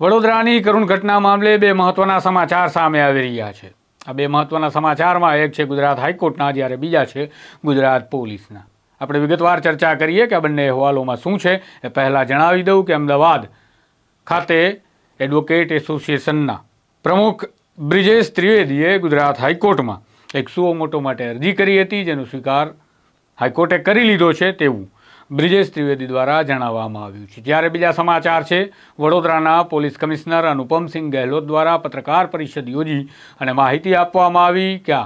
વડોદરાની કરુણ ઘટના મામલે બે મહત્વના સમાચાર સામે આવી રહ્યા છે. આ બે મહત્વના સમાચારમાં એક છે ગુજરાત હાઈકોર્ટના, જ્યારે બીજા છે ગુજરાત પોલીસના. આપણે વિગતવાર ચર્ચા કરીએ કે આ બંને અહેવાલોમાં શું છે એ પહેલાં જણાવી દઉં કે અમદાવાદ ખાતે એડવોકેટ એસોસિએશનના પ્રમુખ બ્રિજેશ ત્રિવેદીએ ગુજરાત હાઈકોર્ટમાં એક સુઓ મોટો માટે અરજી કરી હતી, જેનો સ્વીકાર હાઈકોર્ટે કરી લીધો છે તેવું બ્રિજેશ ત્રિવેદી દ્વારા જણાવવામાં આવ્યું છે. જ્યારે બીજા સમાચાર છે, વડોદરાના પોલીસ કમિશનર અનુપમસિંહ ગહેલોત દ્વારા પત્રકાર પરિષદ યોજી અને માહિતી આપવામાં આવી કે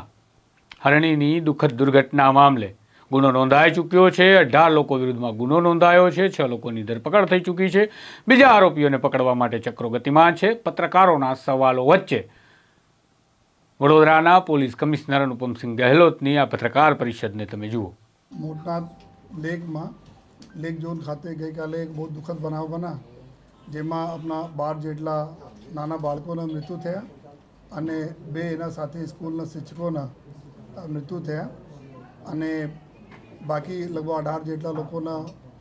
હરણીની દુઃખદ દુર્ઘટના મામલે ગુનો નોંધાઈ ચૂક્યો છે. અઢાર લોકો વિરુદ્ધમાં ગુનો નોંધાયો છે. છ લોકોની ધરપકડ થઈ ચૂકી છે. બીજા આરોપીઓને પકડવા માટે ચક્રો ગતિમાન છે. પત્રકારોના સવાલો વચ્ચે વડોદરાના પોલીસ કમિશનર અનુપમસિંહ ગહેલોતની આ પત્રકાર પરિષદને તમે જુઓ. મોટા લેકમાં લેક ઝોન ખાતે ગઈકાલે એક બહુ દુઃખદ બનાવ બના જેમાં આપણા બાર જેટલા નાના બાળકોના મૃત્યુ થયા અને બે એના સાથે સ્કૂલના શિક્ષકોના મૃત્યુ થયા. અને બાકી લગભગ અઢાર જેટલા લોકોના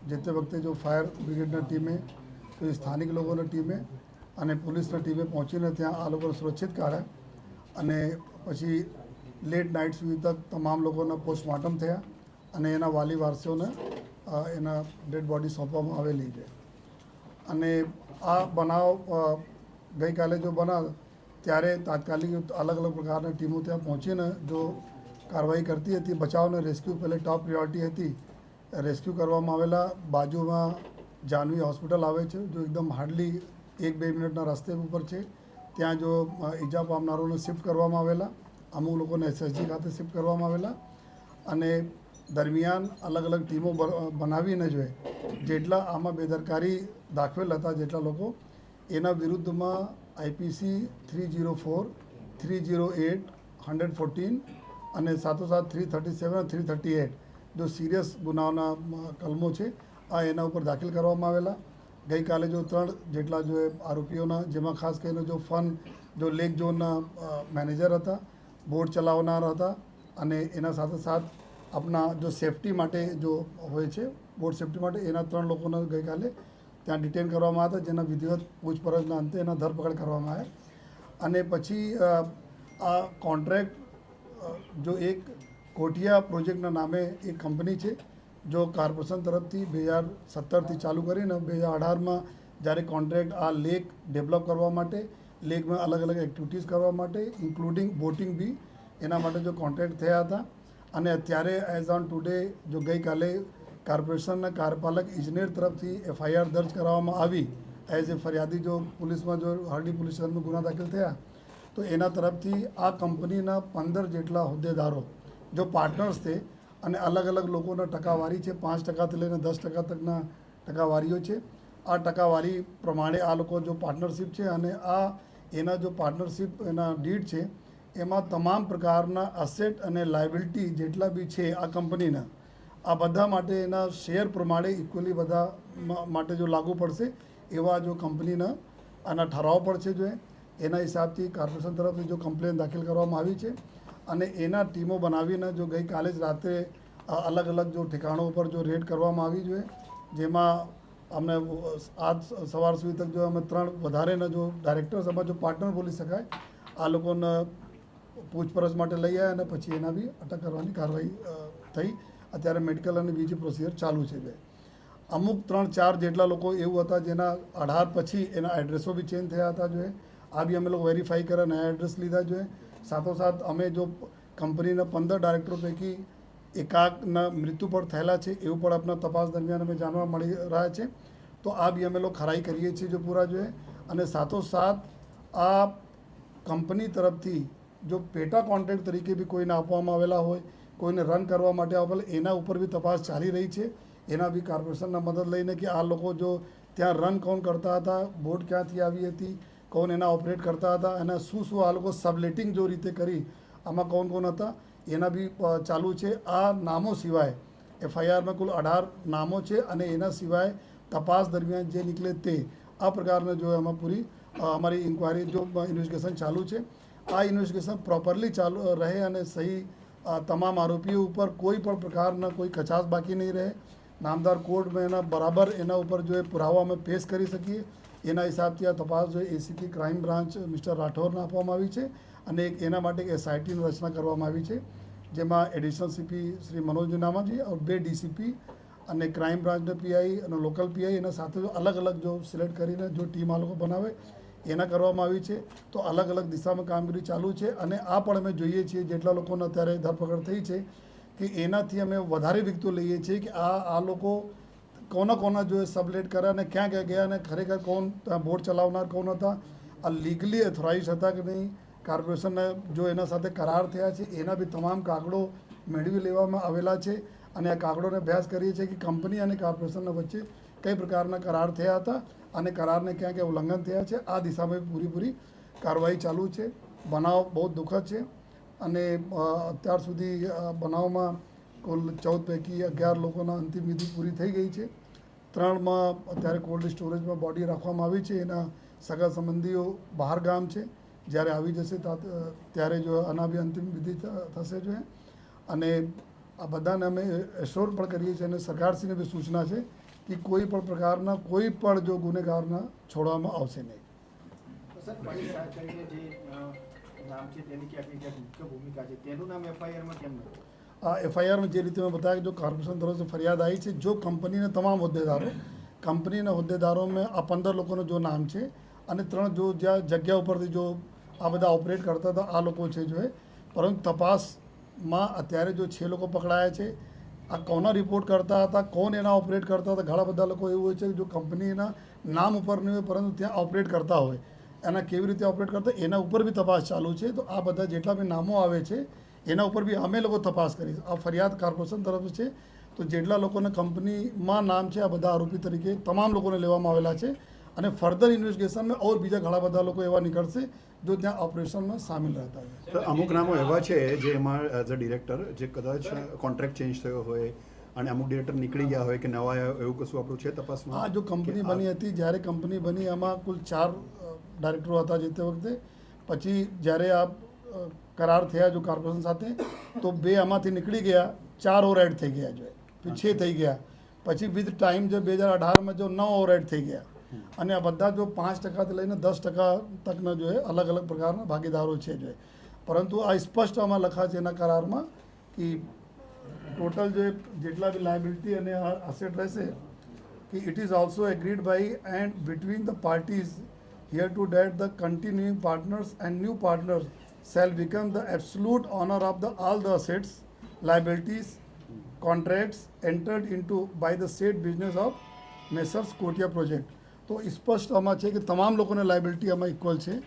જે તે વખતે જો ફાયર બ્રિગેડના ટીમે પછી સ્થાનિક લોકોના ટીમે અને પોલીસના ટીમે પહોંચીને ત્યાં આ લોકોને સુરક્ષિત કાઢ્યા. અને પછી લેટ નાઇટ સુધી તક તમામ લોકોના પોસ્ટમોર્ટમ થયા અને એના વાલી વારસીઓને એના ડેડ બોડી સોંપવામાં આવેલી છે. અને આ બનાવ ગઈકાલે જો બનાવ, ત્યારે તાત્કાલિક અલગ અલગ પ્રકારની ટીમો ત્યાં પહોંચીને જો કાર્યવાહી કરતી હતી બચાવ અને રેસ્ક્યુ પહેલે ટોપ પ્રિયોરિટી હતી. રેસ્ક્યુ કરવામાં આવેલા બાજુમાં જાનવી હોસ્પિટલ આવે છે, જો એકદમ હાર્ડલી એક બે મિનિટના રસ્તે ઉપર છે. ત્યાં જો ઈજા પામનારોને શિફ્ટ કરવામાં આવેલા, અમુક લોકોને એસએસજી ખાતે શિફ્ટ કરવામાં આવેલા. અને દરમિયાન અલગ અલગ ટીમો બનાવીને જોઈએ જેટલા આમાં બેદરકારી દાખવેલ હતા, જેટલા લોકો, એના વિરુદ્ધમાં IPC three zero four, three zero eight, hundred fourteen અને સાથોસાથ three thirty seven three thirty eight. જો સિરિયસ ગુનાઓના કલમો છે, આ એના ઉપર દાખલ કરવામાં આવેલા. ગઈકાલે જો ત્રણ જેટલા જો આરોપીઓના, જેમાં ખાસ કરીને જો ફન, જો લેક ઝોનના મેનેજર હતા, બોટ ચલાવનાર હતા અને એના સાથે સાથ આપણા જો સેફટી માટે જો હોય છે, બોટ સેફટી માટે, એના ત્રણ લોકોને ગઈકાલે ત્યાં ડિટેન કરવામાં હતા, જેના વિધિવત પૂછપરછના અંતે એના ધરપકડ કરવામાં આવ્યા. અને પછી આ કોન્ટ્રાક્ટ જો એક કોઠિયા પ્રોજેક્ટના નામે એક કંપની છે, જો કોર્પોરેશન તરફથી બે હજાર સત્તરથી ચાલુ કરીને બે હજાર અઢારમાં જ્યારે કોન્ટ્રાક્ટ આ લેક ડેવલપ કરવા માટે, લેકમાં અલગ અલગ એક્ટિવિટીઝ કરવા માટે, ઇન્ક્લુડિંગ બોટિંગ બી એના માટે જો કોન્ટ્રાક્ટ થયા હતા અને અત્યારે એઝ ઓન ટુડે જો ગઈકાલે કોર્પોરેશનના કાર્યપાલક ઇજનેર તરફથી એફઆઈઆર દર્જ કરાવવામાં આવી એઝ એ ફરિયાદી જો પોલીસમાં જો હરડી પોલીસ સ્ટેશનમાં ગુના દાખલ થયા, તો એના તરફથી આ કંપનીના પંદર જેટલા હોદ્દેદારો, જો પાર્ટનર્સ છે, અને અલગ અલગ લોકોના ટકાવારી છે, પાંચ ટકાથી લઈને દસ ટકા તકના ટકાવારીઓ છે, આ ટકાવારી પ્રમાણે આ લોકો જો પાર્ટનરશિપ છે અને આ એના જો પાર્ટનરશિપ એના ડીડ છે એમાં તમામ પ્રકારના અસેટ અને લાયબિલિટી જેટલા બી છે આ કંપનીના, આ બધા માટે એના શેર પ્રમાણે ઇક્વલી બધા માટે જો લાગુ પડશે, એવા જો કંપનીના આના ઠરાવ પડશે જો એના હિસાબથી કોર્પોરેશન તરફથી જો કમ્પ્લેન દાખલ કરવામાં આવી છે અને એના ટીમો બનાવીને જો ગઈકાલે જ રાત્રે અલગ અલગ જો ઠેકાણો ઉપર જો રેડ કરવામાં આવી જોઈએ, જેમાં અમને આજ સવાર સુધી તક જો અમે ત્રણ વધારેના જો ડાયરેક્ટર્સ એમાં જો પાર્ટનર બોલી શકાય, આ લોકોને પૂછપરછ માટે લઈ આવ્યા અને પછી એના બી અટક કરવાની કાર્યવાહી થઈ. અત્યારે મેડિકલ અને બીજી પ્રોસિજર ચાલુ છે બે. અમુક ત્રણ, ચાર જેટલા લોકો એવું હતા જેના અઢાર પછી એના એડ્રેસો બી ચેન્જ થયા હતા જોઈએ. આ બી અમે લોકો વેરીફાઈ કર્યા, નયા એડ્રેસ લીધા જોઈએ. સાથોસાથ અમે જો કંપનીના પંદર ડાયરેક્ટરો પૈકી એકાકના મૃત્યુ પણ થયેલા છે, એવું પણ આપણા તપાસ દરમિયાન અમે જાણવા મળી રહ્યા છે. તો આ બી અમે લોકો ખરાઈ કરીએ છીએ જો પૂરા જોઈએ. અને સાથોસાથ આ કંપની તરફથી જો પેટા કોન્ટ્રાક્ટ તરીકે બી કોઈને આપવામાં આવેલા હોય, કોઈને રન કરવા માટે આપેલા, એના ઉપર બી તપાસ ચાલી રહી છે. એના બી કોર્પોરેશનના મદદ લઈને કે આ લોકો જો ત્યાં રન કોણ કરતા હતા બોટ ક્યાંથી આવી હતી, કોણ એના ઓપરેટ કરતા હતા અને શું શું આ લોકો સબલેટિંગ જો રીતે કરી, આમાં કોણ કોણ હતા, એના બી ચાલુ છે. આ નામો સિવાય એફઆઈઆરમાં કુલ અઢાર નામો છે અને એના સિવાય તપાસ દરમિયાન જે નીકળે તે, આ પ્રકારના જો એમાં પૂરી અમારી ઇન્ક્વાયરી જો ઇન્વેસ્ટિગેશન ચાલુ છે. આ ઇન્વેસ્ટિગેશન પ્રોપરલી ચાલુ રહે અને સહી તમામ આરોપીઓ ઉપર કોઈ પણ પ્રકારના કોઈ કચાશ બાકી નહીં રહે. નામદાર કોર્ટમાં એના બરાબર એના ઉપર જો એ પુરાવા અમે પેશ કરી શકીએ, એના હિસાબથી આ તપાસ જો એસીપી ક્રાઇમ બ્રાન્ચ મિસ્ટર રાઠોરને આપવામાં આવી છે અને એક એના માટે એક એસઆઈટીની રચના કરવામાં આવી છે, જેમાં એડિશનલ સીપી શ્રી મનોજ નામાજી और બે ડીસીપી અને ક્રાઇમ બ્રાન્ચના પીઆઈ અને લોકલ પીઆઈ એના સાથે જો અલગ અલગ જો સિલેક્ટ કરીને જો ટીમ આ લોકો બનાવે એના કરવામાં આવી છે. તો અલગ અલગ દિશામાં કામગીરી ચાલુ છે અને આ પણ અમે જોઈએ છીએ, જેટલા લોકોને અત્યારે ધરપકડ થઈ છે, કે એનાથી અમે વધારે વિગતો લઈએ છીએ કે આ આ લોકો કોના કોના જો સબલેટ કર્યા અને ક્યાં ક્યાં ગયા અને ખરેખર કોણ બોર્ડ ચલાવનાર કોણ હતા, આ લીગલી ઓથોરાઇઝ હતા કે નહીં કોર્પોરેશનને જો એના સાથે કરાર થયા છે, એના બી તમામ કાગળો મેળવી લેવામાં આવેલા છે અને આ કાગળોને અભ્યાસ કરીએ છીએ કે કંપની અને કોર્પોરેશનના વચ્ચે કઈ પ્રકારના કરાર થયા હતા અને કરારને ક્યાં ક્યાં ઉલ્લંઘન થયા છે, આ દિશામાં પૂરીપૂરી કાર્યવાહી ચાલુ છે. બનાવ બહુ દુઃખદ છે. અને અત્યાર સુધી બનાવમાં કુલ ચૌદ પૈકી અગિયાર લોકોના અંતિમ વિધિ પૂરી થઈ ગઈ છે. ત્રણમાં અત્યારે કોલ્ડ સ્ટોરેજમાં બોડી રાખવામાં આવી છે. એના સગા સંબંધીઓ બહાર ગામ છે. જ્યારે આવી જશે ત્યારે જો આના બી અંતિમ વિધિ થશે જો અને આ બધાને અમે એશ્યોર પણ કરીએ છીએ અને સરકારશ્રીને બી સૂચના છે કે કોઈ પણ પ્રકારના કોઈ પણ જો ગુનેગારના છોડવામાં આવશે નહીં આ એફઆઈઆરમાં જે રીતે મેં બતાવ્યા જો કોર્પોરેશન તરફથી ફરિયાદ આવી છે જો કંપનીના તમામ હોદ્દેદારો કંપનીના હોદ્દેદારોમાં આ પંદર લોકોનું જો નામ છે અને ત્રણ જો જ્યાં જગ્યા ઉપરથી જો આ બધા ઓપરેટ કરતા હતા આ લોકો છે જો પરંતુ તપાસમાં અત્યારે જો છે લોકો પકડાયા છે આ કોના રિપોર્ટ કરતા હતા, કોણ એના ઓપરેટ કરતા હતા? ઘણા બધા લોકો એવું હોય છે જો કંપનીના નામ ઉપર નહીં હોય, પરંતુ ત્યાં ઓપરેટ કરતા હોય. એના કેવી રીતે ઓપરેટ કરતા? એના ઉપર બી તપાસ ચાલુ છે. તો આ બધા જેટલા બી નામો આવે છે, એના ઉપર બી અમે લોકો તપાસ કરી આ ફરિયાદ કોર્પોરેશન તરફ છે. તો જેટલા લોકોને કંપનીમાં નામ છે, આ બધા આરોપી તરીકે તમામ લોકોને લેવામાં આવેલા છે. અને ફર્ધર ઇન્વેસ્ટિગેશનમાં ઓર બીજા ઘણા બધા લોકો એવા નીકળશે જો ત્યાં ઓપરેશનમાં સામેલ રહેતા હોય. તો અમુક નામો એવા છે જે એમાં એઝ અ ડિરેક્ટર જે કદાચ કોન્ટ્રાક્ટ ચેન્જ થયો હોય અને અમુક ડિરેક્ટર નીકળી ગયા હોય કે નવા એવું કશું આપણું છે આ હા જો કંપની બની હતી જ્યારે કંપની બની એમાં કુલ ચાર ડાયરેક્ટરો હતા જે તે વખતે. પછી જ્યારે આ કરાર થયા જો કોર્પોરેશન સાથે તો બે આમાંથી નીકળી ગયા ચાર ઓવરહેડ થઈ ગયા જો. પછી થઈ ગયા. પછી વિથ ટાઈમ જો બે હજાર અઢારમાં જો નવ ઓવરહેડ થઈ ગયા. અને આ બધા જો પાંચ ટકાથી લઈને દસ ટકા તકના જો અલગ અલગ પ્રકારના ભાગીદારો છે જો. પરંતુ આ સ્પષ્ટ આમાં લખા છે એના કરારમાં કે ટોટલ જે જેટલા બી લાયબિલિટી અને અસેટ રહેશે કે it is also agreed by and between the parties here to that the continuing partners and new partners shall become the absolute owner of the all the assets liabilities contracts entered into by the state business of messrs Kotia project તો સ્પષ્ટ આમાં છે કે તમામ લોકોને liability આમાં equal છે.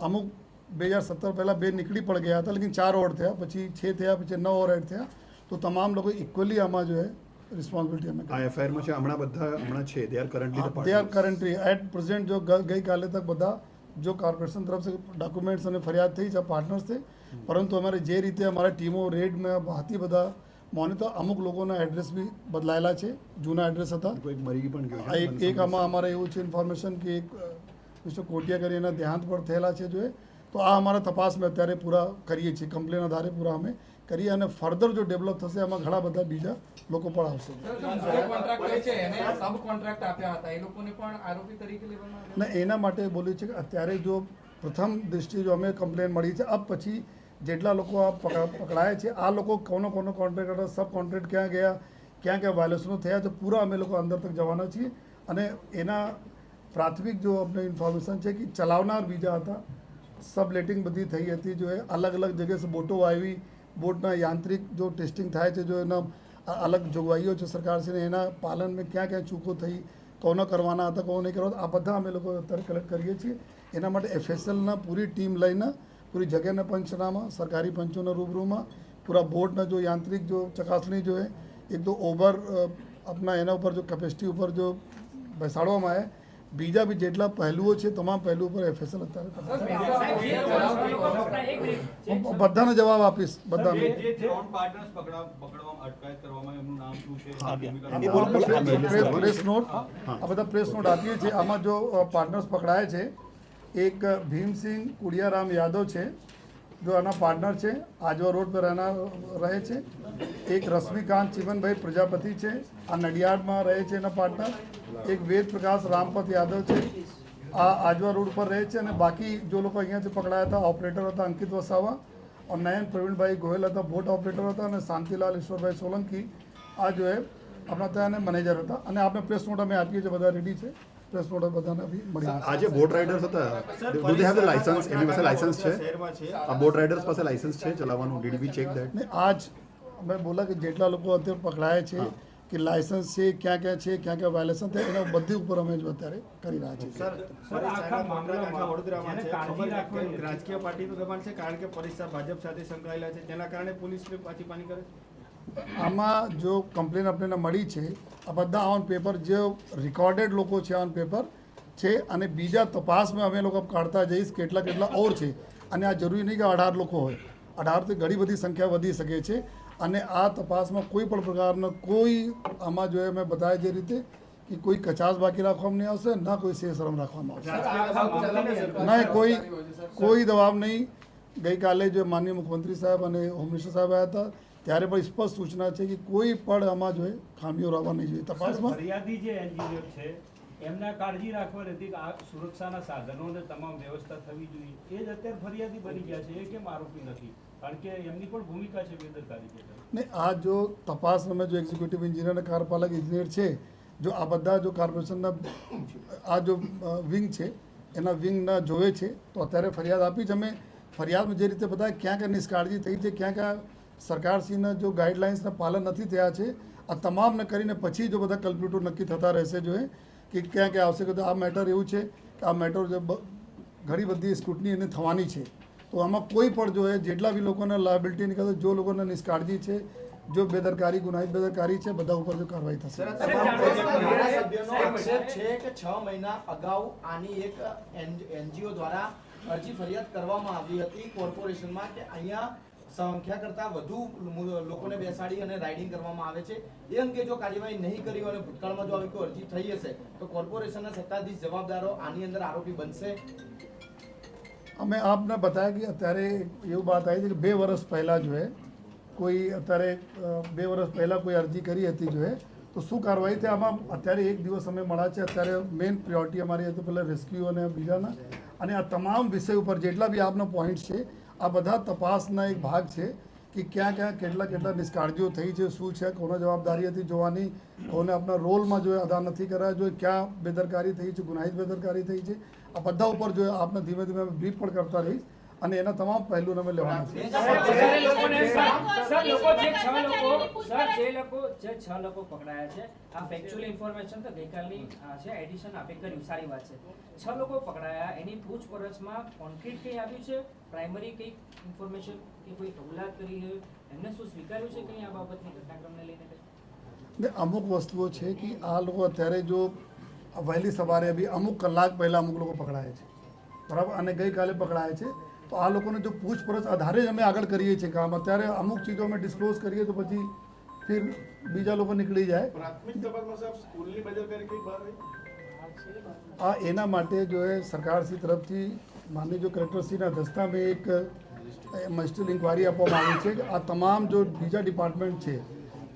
અમુક બે હજાર સત્તર પહેલાં બે નીકળી પણ ગયા હતા લેકિન ચાર ઓવર થયા પછી છ થયા પછી નવ ઓવર થયા. તો તમામ લોકો ઇક્વલી આમાં જો હે રિસ્પોન્સિબિલિટી અમે આ એફઆઈઆરમાં છે હમણાં બધા હમણાં છે they are currently they are currently at present જો ગઈકાલે તક બધા જો કોર્પોરેશન તરફથી ડોક્યુમેન્ટ્સ અને ફરિયાદ થઈ છે પાર્ટનર્સ છે પરંતુ અમારે જે રીતે અમારા ટીમો રેડમાં હતી બધા મોનિટર અમુક લોકોના એડ્રેસ બી બદલાયેલા છે. જૂના એડ્રેસ હતા. કોઈક મરી પણ ગયું એક એક આમાં અમારે એવું છે ઇન્ફોર્મેશન કે એક મિસ્ટર કોટિયા કરી એના દેહાંત પર થયેલા છે જો તો આ અમારા તપાસમાં અત્યારે પૂરા કરીએ છીએ. કમ્પ્લેન આધારે પૂરા અમે કરીએ અને ફર્ધર જો ડેવલપ થશે એમાં ઘણા બધા બીજા લોકો પણ આવશે. જે કોન્ટ્રાક્ટર છે એને સબ કોન્ટ્રાક્ટ આપ્યા હતા. એ લોકોને પણ આરોપી તરીકે લેવામાં આવ્યા? ને એના માટે બોલ્યું છે કે અત્યારે જો પ્રથમ દ્રષ્ટિએ જો અમે કમ્પ્લેન મળી છે અબ પછી જેટલા લોકો આ પકડ- પકડાયા છે, આ લોકો કોનો કોનો કોન્ટ્રાક્ટ હતા સબ કોન્ટ્રાક્ટ ક્યાં ગયા, ક્યાં ક્યાં વાયલેશનો થયા છે પૂરા અમે લોકો અંદર તક જવાના છીએ. અને એના પ્રાથમિક જો અમને ઇન્ફોર્મેશન છે કે ચલાવનાર બીજા હતા સબ લેટિંગ બધી થઈ હતી, જો એ અલગ અલગ જગ્યાએ બોટો આવી બોટના યાંત્રિક જો ટેસ્ટિંગ થાય છે, જો એના અલગ જોગવાઈઓ છે સરકારશ્રીને એના પાલનમાં ક્યાં ક્યાં ચૂકો થઈ, કોનો કરવાના હતા, કોનો નહીં કરવા આ બધા અમે લોકો અત્યારે કલેક્ટ કરીએ છીએ. એના માટે એફએસએલના પૂરી ટીમ લઈને પૂરી જગ્યાના પંચનામા સરકારી પંચોના રૂબરૂમાં પૂરા બોર્ડના જો યાંત્રિક જો ચકાસણી જોઈએ હે એક તો ઓવર આપના એના ઉપર જો કેપેસિટી ઉપર જો બેસાડવામાં આવે. બીજા બી જેટલા પહેલુઓ છે તમામ પહેલું ઉપર એફએસએલ અત્યારે બધાનો જવાબ આપીશ બધા જે જે ત્રણ પાર્ટનર્સ પકડા પકડવામાં અટકાયત કરવામાં એમનું નામ શું છે? ભૂમિકા એ બોલો, બોલો. શું છે? પ્રેસ પ્રેસ નોટ આ બધા પ્રેસ નોટ આપીએ છીએ. આમાં જો પાર્ટનર્સ પકડાય છે એક ભીમસિંહ કુડિયારામ યાદવ છે, જો આના પાર્ટનર છે, આજવા રોડ પર એના રહે છે. એક રશ્મિકાંત ચિમનભાઈ પ્રજાપતિ છે, આ નડિયાદમાં રહે છે એના પાર્ટનર એક વેદ પ્રકાશ રામપત યાદવ છે, આ આજવા રોડ પર રહે છે અને બાકી જો લોકો અહીંયા અહીંયાથી પકડાયા હતા ઓપરેટર હતા અંકિત વસાવા और नयन प्रवीणભાઈ ગોયલ હતા બોટ ઓપરેટર હતા અને શાંતિલાલ ઈશ્વરભાઈ સોલંકી. આ જો હે આપણા ત્યાંના મેનેજર હતા. અને આપણે પ્રેસ નોટ અમે આપીએ છીએ, બધા રેડી છે. પ્રેસ નોટ બધાને બી મળી જશે. બોટ રાઇડર્સ હતા. Do they have the license એમની પાસે લાયસન્સ છે? આ બોટ રાઇડર્સ પાસે લાયસન્સ છે? ચલાવવાનું? ડીડ વી ચેક દેટ ને આજ અમે બોલા કે જેટલા લોકો અત્યારે પકડાયા છે કે લાયસન્સ છે ક્યાં ક્યાં છે ક્યાં ક્યાં વાયલેશન થાય એના બધી ઉપર અમે જો અત્યારે કરી રહ્યા છીએ. સર આખા વડોદરામાં છે. ખબર રાજકીય પાર્ટીનું દબાણ છે કારણ કે પરીક્ષા ભાજપ સાથે સંકળાયેલા છે. તેના કારણે પોલીસ પાછી પાની કરે છે? આમાં જો કમ્પ્લેન આપણને મળી છે, આ બધા ઓન પેપર જે રિકોર્ડેડ લોકો છે ઓન પેપર છે, અને બીજા તપાસમાં અમે લોકો કાઢતા જઈશ કેટલા કેટલા ઓર છે. અને આ જરૂરી નહીં કે અઢાર લોકો હોય. અઢારથી ઘણી બધી સંખ્યા વધી શકે છે. અને આ તપાસમાં કોઈ પણ પ્રકારનો કોઈ આમાં જોઈએ મેં બતાવ્યા જે રીતે કે કોઈ કચાસ બાકી રાખવામાં નહીં આવશે, ના કોઈ સે શરમ રાખવામાં આવશે. નહીં કોઈ કોઈ દબાવ નહીં. ગઈકાલે જે માનનીય મુખ્યમંત્રી સાહેબ અને હોમ મિનિસ્ટર સાહેબ આવ્યા હતા ત્યારે પણ સ્પષ્ટ સૂચના છે કે કોઈ પણ આમાં જોઈએ ખામીઓ રહેવા નહીં જોઈએ. તપાસમાં ફરિયાદી જે એન્જિનિયર છે એમને કાળજી રાખવાની હતી કે આ સુરક્ષાના સાધનો અને તમામ વ્યવસ્થા થવી જોઈએ. એ જ અત્યારે ફરિયાદી બની ગયા છે એ કેમ આરોપી નથી? કારણ કે એમની પણ ભૂમિકા છે બેદરકારી ને આ જો તપાસ અમે જો એક્ઝિક્યુટિવ એન્જિનિયર અને કાર્યપાલક એન્જિનિયર છે જો આ બધા જો કોર્પોરેશનના આ જો વિંગ છે એના વિંગના જોવે છે તો અત્યારે ફરિયાદ આપી જ અમે. ફરિયાદમાં જે રીતે બધા ક્યાં ક્યાં નિષ્કાળજી થઈ છે ક્યાં ક્યાં સરકારશ્રીના જો ગાઈડલાઇન્સના પાલન નથી થયા છે આ તમામને કરીને પછી જો બધા કલ્પ્યુટર નક્કી થતા રહેશે જો એ કે ક્યાં ક્યાં આવશે કે આ મેટર એવું છે કે આ મેટર જો ઘણી બધી સ્કૂટની એને થવાની છે. તો આમાં કોઈ પણ જો એ જેટલા બી લોકોને લાયબિલિટી નીકળે જો લોકોને નિષ્કાળજી છે જો બેદરકારી ગુનાહિત બેદરકારી છે બધા ઉપર જો કાર્યવાહી થશે. આક્ષેપ છે કે છ મહિના અગાઉ આની એક એનજીઓ દ્વારા અરજી ફરિયાદ કરવામાં આવી હતી કોર્પોરેશનમાં કે અહીંયા સંખ્યા કરતાં વધુ લોકોને બેસાડી અને રાઇડિંગ કરવામાં આવે છે. એ અંગે જો કાર્યવાહી નહીં કરી અને ભૂતકાળમાં જો આવી કોઈ અરજી થઈ હશે, તો કોર્પોરેશનના સત્તાધીશ જવાબદારો આની અંદર આરોપી બનશે. અમે આપને બતાવ્યા કે અત્યારે એવું વાત આવી છે કે બે વર્ષ પહેલાં જો કોઈ અત્યારે બે વર્ષ પહેલાં કોઈ અરજી કરી હતી જો તો શું કાર્યવાહી થઈ આમાં અત્યારે એક દિવસ અમે મળ્યા છે, અત્યારે મેઇન પ્રિયોરિટી અમારી હતી પહેલાં રેસ્ક્યુ અને બીજાના. અને આ તમામ વિષય ઉપર જેટલા બી આપનો પોઈન્ટ છે આ બધા તપાસના એક ભાગ છે કે ક્યાં ક્યાં કેટલા કેટલા નિષ્કાળજીઓ થઈ છે, શું છે, કોને જવાબદારી હતી જોવાની, કોને આપણા રોલમાં જો અદા નથી કર્યા જો ક્યાં બેદરકારી થઈ છે, ગુનાહિત બેદરકારી થઈ છે. આ બધા ઉપર જો આપણે ધીમે ધીમે બ્રીફ પણ કરતા રહીશ. અને એના તમામ પહેલું અમે લેવાના છે. સર, લોકો જે છ લોકો સર જે લોકો જે છ લોકો પકડાયા છે આ ફેક્ચ્યુઅલ ઇન્ફોર્મેશન તો ગઈકાલની છે એડિશન આપે કર્યું સારી વાત છે. છ લોકો પકડાયા એની પૂછપરછમાં કોન્ક્રીટ કંઈ આવ્યું છે? પ્રાઇમરી કંઈક ઇન્ફોર્મેશન કે કોઈ કબૂલાત કરી હોય એમને શું સ્વીકાર્યું છે કંઈ આ બાબતની ઘટનાક્રમને લઈને ને અમુક વસ્તુઓ છે કે આ લોકો અત્યારે જો વહેલી સવારે બી અમુક કલાક પહેલાં અમુક લોકો પકડાયા છે. બરાબર? અને ગઈકાલે પકડાયા છે. તો આ લોકોને જો પૂછપરછ આધારે જ અમે આગળ કરીએ છીએ કામ અત્યારે અમુક ચીજો અમે ડિસ્ક્લોઝ કરીએ તો પછી ફિર બીજા લોકો નીકળી જાય. પ્રાથમિક તપાસમાં સ્કૂલની આ એના માટે જો એ સરકારશ્રી તરફથી માની જો કલેક્ટરશ્રીના દસ્તામાં એક મસ્ટિલ ઇન્કવાયરી આપવામાં આવી છે કે આ તમામ જો બીજા ડિપાર્ટમેન્ટ છે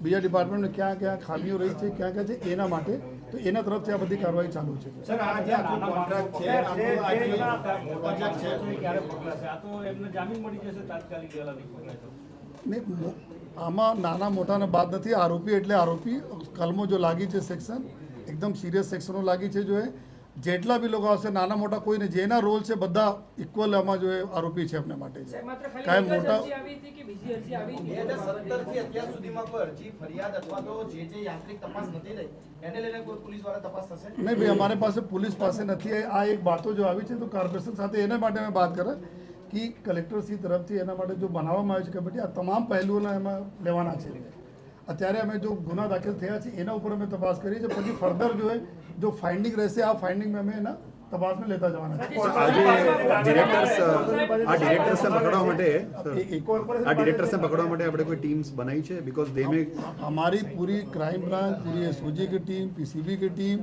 બીજા ડિપાર્ટમેન્ટને ક્યાં ક્યાં ખામીઓ રહી છે ક્યાં ક્યાં છે એના માટે તો એના તરફથી આ બધી કાર્યવાહી ચાલુ છે. સર આ જે આખું કોન્ટ્રાક્ટ છે આખું આ જે પ્રોજેક્ટ છે. ક્યારે પકડાશે આ તો એમને જામીન મળી જશે તાત્કાલિક વહેલાથી પકડાય તો ને મો- આમાં નાના મોટાને બાદ નથી આરોપી એટલે આરોપી કલમો જો લાગી છે સેક્શન એકદમ સિરિયસ સેક્શનો લાગી છે જો એ. જેટલા બી લોકો આવશે નાના મોટા કોઈને જેના રોલ છે બધા ઇક્વલ આમાં જો એ આરોપી છે એમને માટે છે. કાંઈ મોટા કે નહીં ભાઈ અમારી પાસે પોલીસ પાસે નથી. આ એક વાતો જો આવી છે તો કોર્પોરેશન સાથે એના માટે અમે વાત કરે કે કલેક્ટરશ્રી તરફથી એના માટે જો બનાવવામાં આવે છે કમિટી આ તમામ પહેલુઓના એમાં લેવાના છે. અત્યારે અમે જો ગુના દાખલ થયા છે એના ઉપર અમે તપાસ કરી છે. પછી ફર્ધર જો જો ફાઇન્ડિંગ રહેશે આ ફાઇન્ડિંગ અમે એના તપાસમાં લેતા જવાના છે. માટે આ માટે આપણે કોઈ ટીમ્સ બનાવી છે? બીકોઝ દે અમારી પૂરી ક્રાઇમ બ્રાન્ચ પૂરી એસઓજી કી ટીમ પીસીબી કી ટીમ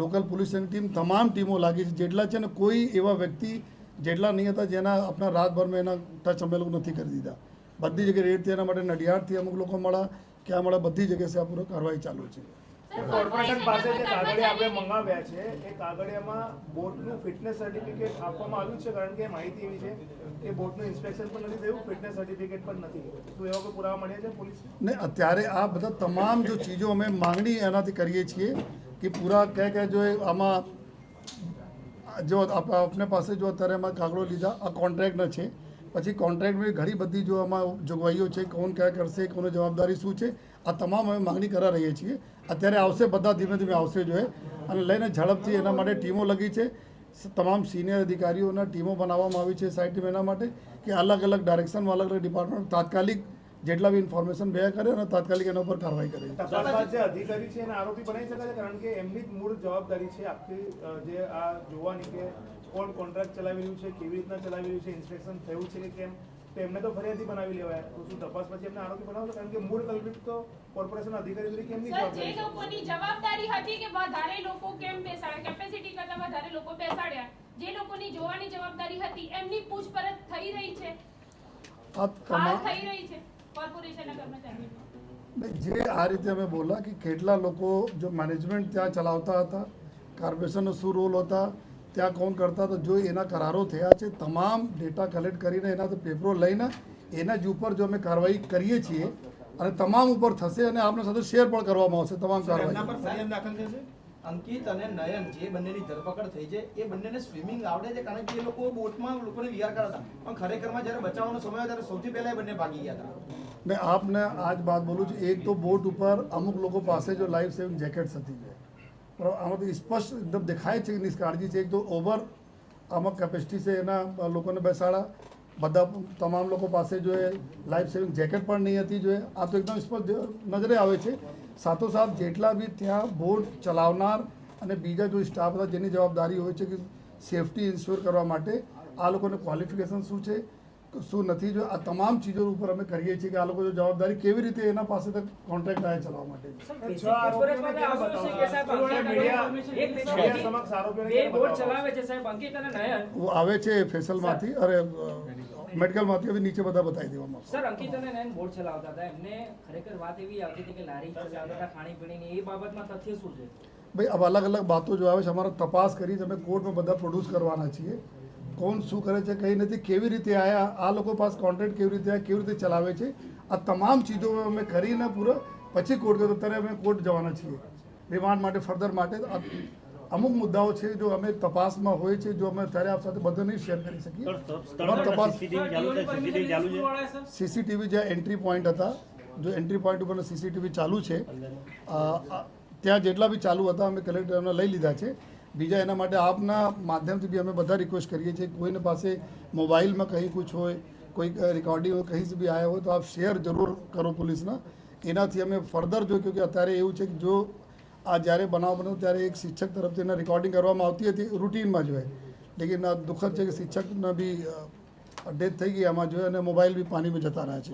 લોકલ પોલીસની ટીમ તમામ ટીમો લાગી છે. જેટલા છે ને કોઈ એવા વ્યક્તિ જેટલા નહીં હતા જેના આપણા રાતભરમાં એના ટચ અમે લોકો નથી કરી દીધા. બધી જગ્યાએ રેડ થયા એના માટે નડિયાદથી અમુક લોકો મળ્યા. ક્યાં અમારા બધી જગ્યાએ આ પૂરો કાર્યવાહી ચાલુ છે. કોર્પોરેશન પાસે જે કાગળિયા આપણે મંગાવ્યા છે એ કાગળિયામાં બોટનું ફિટનેસ સર્ટિફિકેટ આપવામાં આવ્યું છે કારણ કે માહિતી એવી છે કે બોટનું ઇન્સ્પેક્શન પણ નથી થયું ફિટનેસ સર્ટિફિકેટ પણ નથી શું એવા કોઈ પુરાવા મળ્યા છે પોલીસ ને અત્યારે આ બધા તમામ જો ચીજો અમે માંગણી એનાથી કરીએ છીએ કે પૂરા ક્યાં ક્યાં જો આમાં જો આપ- આપને પાસે જો અત્યારે એમાં કાગળો લીધા આ કોન્ટ્રાક્ટના છે પછી કોન્ટ્રાક્ટની ઘણી બધી જો આમાં જોગવાઈઓ છે, કોણ ક્યાં કરશે, કોની જવાબદારી શું છે, આ તમામ અમે માંગણી કરા રહીએ છીએ. અત્યારે આવશે બધા ધીમે ધીમે આવશે જોઈએ અને લઈને ઝડપથી એના માટે ટીમો લગી છે. તમામ સિનિયર અધિકારીઓના ટીમો બનાવવામાં આવી છે સાઇટ ટીમ એના માટે કે અલગ અલગ ડાયરેક્શનમાં અલગ અલગ ડિપાર્ટમેન્ટ તાત્કાલિક જેટલા બી ઇન્ફોર્મેશન બે કરે અને તાત્કાલિક એના ઉપર કાર્યવાહી કરે. તપાસમાં જે અધિકારી છે એને આરોપી બનાવી શકાય છે? કારણ કે એમની જ મૂળ જવાબદારી છે આખી જે આ જોવાની કે કોણ કોન્ટ્રાક્ટ ચલાવી રહ્યું છે કેવી રીતના ચલાવી રહ્યું છે ઇન્સ્પેક્શન થયું છે કે કેમ તો એમને તો ફરિયાદી બનાવી લેવાય. તો શું તપાસ પછી એમને આરોપી બનાવશો? કારણ કે મૂળ કલ્પિત તો કોર્પોરેશન અધિકારી તરીકે એમની જે જવાબદારી છે. લોકોની જવાબદારી હતી કે વધારે લોકો કેમ બેસાડ્યા કેપેસિટી કરતા વધારે લોકો બેસાડ્યા જે લોકોની જોવાની જવાબદારી હતી એમની પૂછપરછ થઈ રહી છે? આ હાલ થઈ રહી છે? જે આ રીતે અમે બોલા કે કેટલા લોકો જો મેનેજમેન્ટ ત્યાં ચલાવતા હતા કોર્પોરેશનનો શું રોલ હતા ત્યાં કોણ કરતા હતા જો એના કરારો થયા છે તમામ ડેટા કલેક્ટ કરીને એના તો પેપરો લઈને એના જ ઉપર જો અમે કાર્યવાહી કરીએ છીએ અને તમામ ઉપર થશે અને આપણા સાથે શેર પણ કરવામાં આવશે તમામ કાર્યવાહી. અંકિત અને નયન જે બંનેની ધરપકડ થઈ છે, એ બંનેને સ્વિમિંગ આવડે છે કારણ કે એ લોકો બોટમાં લોકોને વિહાર કરતા હતા. પણ ખરેખરમાં જ્યારે બચાવવાનો સમય ત્યારે સૌથી પહેલા એ બંને ભાગી ગયા હતા. ને આપને આજ બાત બોલું છું, એક તો બોટ ઉપર અમુક લોકો પાસે જો લાઈફ સેવિંગ જેકેટ્સ હતી. છે બરાબર આમાં તો સ્પષ્ટ એકદમ દેખાય છે કે નિષ્કાળજી છે. એક તો ઓવર આમાં કેપેસિટી છે એના લોકોને બેસાડા. બધા તમામ લોકો પાસે જો લાઈફ સેવિંગ જેકેટ પણ નહીં હતી જોઈએ આ તો એકદમ સ્પષ્ટ નજરે આવે છે. સાથોસાથ જેટલા બી ત્યાં બોટ ચલાવનાર અને બીજા જો સ્ટાફ હતા જેની જવાબદારી હોય છે કે સેફટી ઇન્શ્યોર કરવા માટે આ લોકોને ક્વોલિફિકેશન શું છે શું નથી જો આ તમામ ચીજો ઉપર અમે કરીએ છીએ કે આ લોકો જો જવાબદારી કેવી રીતે એના પાસે કોન્ટ્રાક્ટ આવે ચલાવવા માટે. આવે છે ફેસલમાંથી? અરે મેડિકલમાંથી હવે નીચે બધા બતાવી દેવામાં સર અંકિત અને નયન બોર્ડ ચલાવતા હતા. એમને ખરેખર વાત એવી આવતી હતી કે લારી ચલાવતા હતા ખાણીપીણીની. એ બાબતમાં તથ્ય શું છે? ભાઈ હવે અલગ અલગ બાતો જો આવે છે. અમારે તપાસ કરી અમે કોર્ટમાં બધા પ્રોડ્યુસ કરવાના છીએ. કોણ શું કરે છે કઈ નથી કેવી રીતે આયા આ લોકો પાસે કોન્ટ્રાક્ટ કેવી રીતે આવ્યા કેવી રીતે ચલાવે છે આ તમામ ચીજો અમે કરીને પૂરો. પછી કોર્ટ ગયો અત્યારે અમે કોર્ટ જવાના છીએ. રિમાન્ડ માટે ફર્ધર માટે. અમુક મુદ્દાઓ છે જો અમે તપાસમાં હોય છે જો અમે ત્યારે આપ સાથે બધા નહીં શેર કરી શકીએ. તપાસ સીસીટીવી જે એન્ટ્રી પોઈન્ટ હતા જો એન્ટ્રી પોઈન્ટ ઉપર સીસીટીવી ચાલુ છે. ત્યાં જેટલા બી ચાલુ હતા અમે કલેક્ટરને લઈ લીધા છે. બીજા એના માટે આપના માધ્યમથી બી અમે બધા રિક્વેસ્ટ કરીએ છીએ કોઈને પાસે મોબાઈલમાં કંઈ કુછ હોય કોઈ રેકોર્ડિંગ કંઈ બી આવ્યા હોય તો આપ શેર જરૂર કરો પોલીસના. એનાથી અમે ફર્ધર જો કે અત્યારે એવું છે કે જો આ જ્યારે બનાવ બન્યો ત્યારે એક શિક્ષક તરફથી એના રેકોર્ડિંગ કરવામાં આવતી હતી રૂટીનમાં જોઈએ લેકિન આ દુઃખદ છે કે શિક્ષકના બી ડેથ થઈ ગઈ આમાં જોઈએ અને મોબાઈલ બી પાણીમાં જતા રહ્યા છે.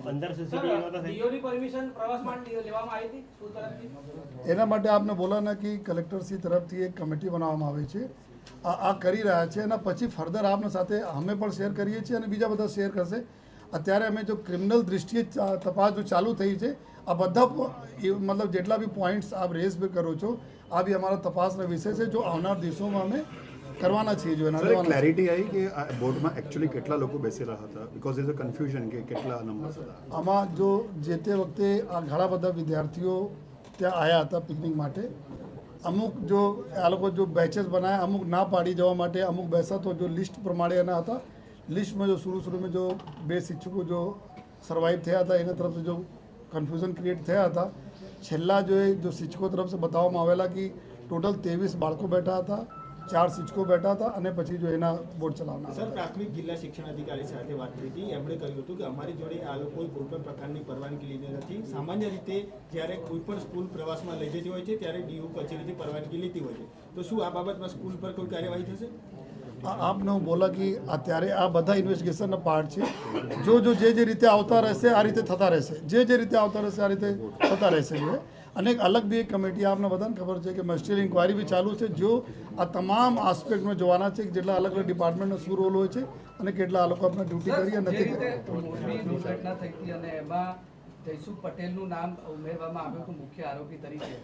ડીઓની પરમિશન પ્રવાસ માટે લેવામાં આવી હતી? સ્કૂલ તરફથી? એના માટે આપને બોલાના કે કલેક્ટરશ્રી તરફથી એક કમિટી બનાવવામાં આવે છે. આ આ કરી રહ્યા છે એના પછી ફર્ધર આપના સાથે અમે પણ શેર કરીએ છીએ અને બીજા બધા શેર કરશે. અત્યારે અમે જો ક્રિમિનલ દૃષ્ટિએ તપાસ જો ચાલુ થઈ છે આ બધા મતલબ જેટલા બી પોઈન્ટ્સ આપ રેઝ બી કરો છો આ બી અમારા તપાસના વિષય છે જો આવનાર દિવસોમાં અમે કરવાના છીએ જો એના. ક્લેરિટી આવી કે આ બોર્ડમાં એકચ્યુઅલી કેટલા લોકો બેસેલા હતા? બિકોઝ ઇઝ અ કન્ફ્યુઝન કે કેટલા નંબર્સ હતા. આમાં જો જે તે વખતે આ ઘણા બધા વિદ્યાર્થીઓ ત્યાં આવ્યા હતા પિકનિક માટે અમુક જો આ લોકો જો બેચેસ બનાવ્યા અમુક ના પાડી જવા માટે અમુક બેસા તો જો લિસ્ટ પ્રમાણે એના હતા. લિસ્ટમાં જો શરૂ શરૂમાં જો બે શિક્ષકો જો સર્વાઈવ થયા હતા એના તરફથી જો કન્ફ્યુઝન ક્રિએટ થયા હતા. છેલ્લા જો એ જો શિક્ષકો તરફથી બતાવવામાં આવેલા કે ટોટલ ત્રેવીસ બાળકો બેઠા હતા ચાર શિક્ષકો બેઠા હતા અને પછી જો એના બોર્ડ ચલાવના સર પ્રાથમિક જિલ્લા શિક્ષણ અધિકારી સાથે વાત થઈ હતી. એમણે કહ્યું હતું કે અમારી જોડે આ લોકોએ કોઈ પણ પ્રકારની પરવાનગી લીધી નથી. સામાન્ય રીતે જ્યારે કોઈ પણ સ્કૂલ પ્રવાસમાં લઈ જતી હોય છે ત્યારે ડીયુ કચેરીથી પરવાનગી લીધી હોય છે. તો શું આ બાબતમાં સ્કૂલ પર કોઈ કાર્યવાહી થશે? આ આપને હું બોલા કે અત્યારે આ બધા ઇન્વેસ્ટિગેશનના પાર્ટ છે. જો જો જે જે રીતે આવતા રહેશે, આ રીતે થતા રહેશે. જે જે રીતે આવતા રહેશે, આ રીતે થતા રહેશે અને અલગ બી એક કમિટી આપને બધાને ખબર છે કે મસ્ટિલ ઇન્કવાયરી બી ચાલુ છે, જો આ તમામ આસ્પેક્ટમાં જોવાના છે કે જેટલા અલગ અલગ ડિપાર્ટમેન્ટનો શું રોલ હોય છે અને કેટલા આ લોકો આપણે ડ્યુટી કરી નથી દુર્ઘટના એમાં જયસુખ પટેલનું નામ ઉમેરવામાં આવ્યું હતું મુખ્ય આરોપી તરીકે.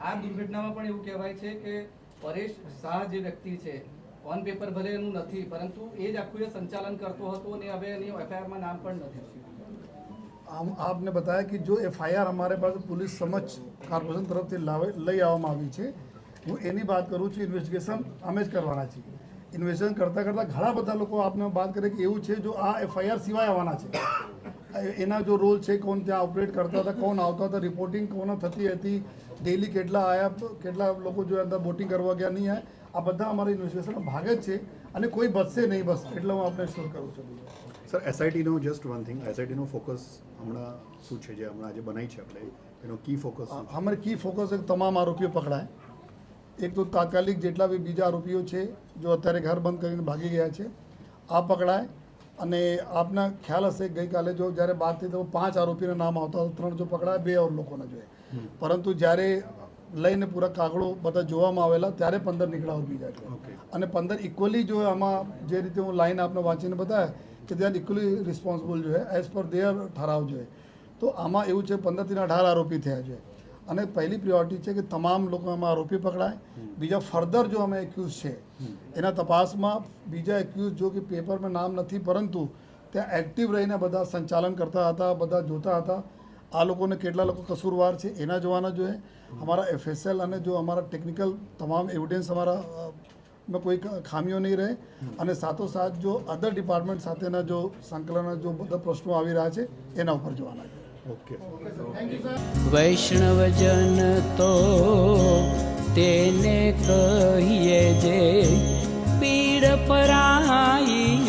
આ દુર્ઘટનામાં પણ એવું કહેવાય છે કે પરેશ શાહ જે વ્યક્તિ છે ઓન પેપર ભલે એનું નથી, પરંતુ એ જ આખું એ સંચાલન કરતો હતો અને હવે એની એફઆઈઆરમાં નામ પણ નથી. આમ આપને બતાવ્યા કે જો એફઆઈઆર અમારે પાસે પોલીસ સમક્ષ કોર્પોરેશન તરફથી લાવે, લઈ આવવામાં આવી છે, હું એની વાત કરું છું ઇન્વેસ્ટિગેશન અમે જ કરવાના છીએ. ઇન્વેસ્ટિગેશન કરતાં કરતાં ઘણા બધા લોકો આપને વાત કરે કે એવું છે જો આ એફઆઈઆર સિવાય આવવાના છે. એના જો રોલ છે, કોણ ત્યાં ઓપરેટ કરતા હતા, કોણ આવતા હતા રિપોર્ટિંગ કોણ થતી હતી ડેલી કેટલા આયા, કેટલા લોકો જો અંદર બોટિંગ કરવા ગયા, નહીં આવ્યા આ બધા અમારા ઇન્વેસ્ટિગેશનનો ભાગ જ છે અને કોઈ બચશે નહીં બસ એટલે હું આપને શ્યોર કરું છું. સર એસઆઈટીનો જસ્ટ વન થિંગ એસઆઈટીનો ફોકસ હમણાં શું છે? જે હમણાં આજે બનાવી છે આપણે એનો કી ફોકસ અમારે કી ફોકસ એક તમામ આરોપીઓ પકડાય. એક તો તાત્કાલિક જેટલા બી બીજા આરોપીઓ છે જો અત્યારે ઘર બંધ કરીને ભાગી ગયા છે આ પકડાય. અને આપના ખ્યાલ હશે ગઈકાલે જો જ્યારે વાત થઈ તો પાંચ આરોપીના નામ આવતા ત્રણ જો પકડાય બે ઓર લોકોને જોઈએ. પરંતુ જ્યારે લઈને પૂરા કાગળો બધા જોવામાં આવેલા ત્યારે પંદર નીકળાવ બીજા છે. અને પંદર ઇક્વલી જો આમાં જે રીતે હું લાઈન આપને વાંચીને બતાવ્યા કે ત્યાં ઇક્વલી રિસ્પોન્સિબલ જોઈએ એઝ પર દેયર ઠરાવ જોઈએ તો આમાં એવું છે પંદરથી અઢાર આરોપી થયા છે. અને પહેલી પ્રિયોરિટી છે કે તમામ લોકો આમાં આરોપી પકડાય. બીજા ફર્ધર જો અમે એક્યુઝ છે એના તપાસમાં બીજા એક્યુઝ જો કે પેપરમાં નામ નથી પરંતુ ત્યાં એક્ટિવ રહીને બધા સંચાલન કરતા હતા બધા જોતા હતા. આ લોકોને કેટલા લોકો કસૂરવાર છે એના જોવાના જોઈએ અમારા એફએસએલ અને જો અમારા ટેકનિકલ તમામ એવિડન્સ અમારા માં કોઈ ખામીઓ નહીં રહે અને સાથોસાથ જો અધર ડિપાર્ટમેન્ટ સાથેના જો સંકલન જો બધા પ્રશ્નો આવી રહ્યા છે એના ઉપર જોવાના છે ઓકે વૈષ્ણવજન તો તેને કહીએ જે પીડ પરાઈ